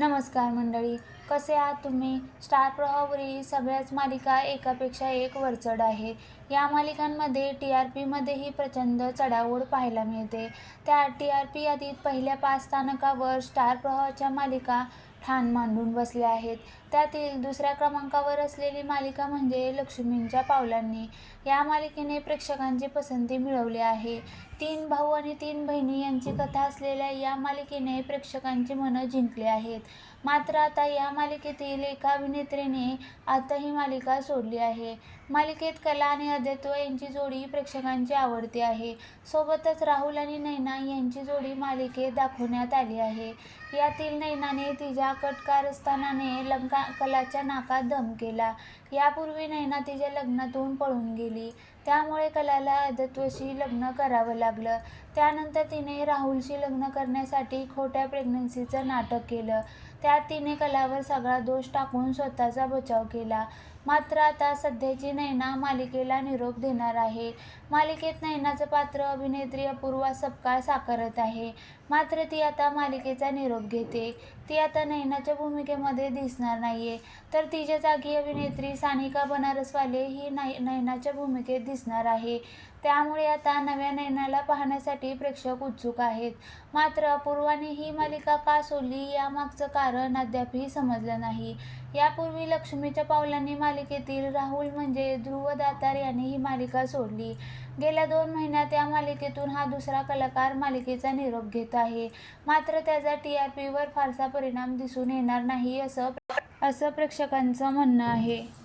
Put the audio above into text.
नमस्कार मंडळी. कसे आहात तुम्ही? स्टार प्रवाहावरील सगळ्याच मालिका एकापेक्षा एक वरचढ आहे. या मालिकांमध्ये टी आर पीमध्येही प्रचंड चढाओढ पाहायला मिळते. त्या टी आर पी यादीत पहिल्या पाच स्थानकावर स्टार प्रवाहाच्या मालिका ठाण मांडून बसल्या आहेत. त्यातील दुसऱ्या क्रमांकावर असलेली मालिका म्हणजे लक्ष्मींच्या पावलांनी. या मालिकेने प्रेक्षकांची पसंती मिळवली आहे. तीन भाऊ आणि तीन बहिणी यांची कथा असलेल्या या मालिकेने प्रेक्षकांची मनं जिंकली आहेत. मात्र आता या मालिकेतील एका अभिनेत्रीने आता ही मालिका सोडली आहे. मालिकेत कला आणि अद्वैत्व यांची जोडी प्रेक्षकांची आवडती आहे. सोबतच राहुल आणि नैना यांची जोडी मालिकेत दाखवण्यात आली आहे. यातील नैनाने तिच्या कटकारस्थानाने लंका कलाच्या नाकात दम केला. यापूर्वी नैना तिच्या लग्नातून पळून गेली. त्यामुळे कलाला अद्वैतशी लग्न करावं लागलं. त्यानंतर तिने राहुलशी लग्न करण्यासाठी खोट्या प्रेग्नन्सीचं नाटक केलं. त्यात तिने कलावर सगळा दोष टाकून स्वतःचा बचाव केला. मात्र आता सध्याची नैना मालिकेला निरोप देणार आहे. मालिकेत नैनाचं पात्र अभिनेत्री अपूर्वा सपकाळ साकारत आहे. मात्र ती आता मालिकेचा निरोप घेते. ती आता नैनाच्या भूमिकेमध्ये दिसणार नाहीये. तर तिच्या जागी अभिनेत्री सानिका बनारसवाले ही नै नैनाच्या भूमिकेत दिसणार आहे. त्यामुळे आता नव्या नैनाला पाहण्यासाठी प्रेक्षक उत्सुक आहेत. मात्र अपूर्वाने ही मालिका का सोडली यामागचं कारण अद्यापही समजलं नाही. यापूर्वी लक्ष्मीच्या पावलांनी मालिकेतील राहुल म्हणजे ध्रुव दातार यांनी ही मालिका सोडली. गेल्या दोन महिन्यात या मालिकेतून हा दुसरा कलाकार मालिकेचा निरोप घेत आहे. मात्र त्याचा टी आर पीवर फारसा परिणाम दिसून येणार नाही असं असं प्रेक्षकांचं म्हणणं आहे.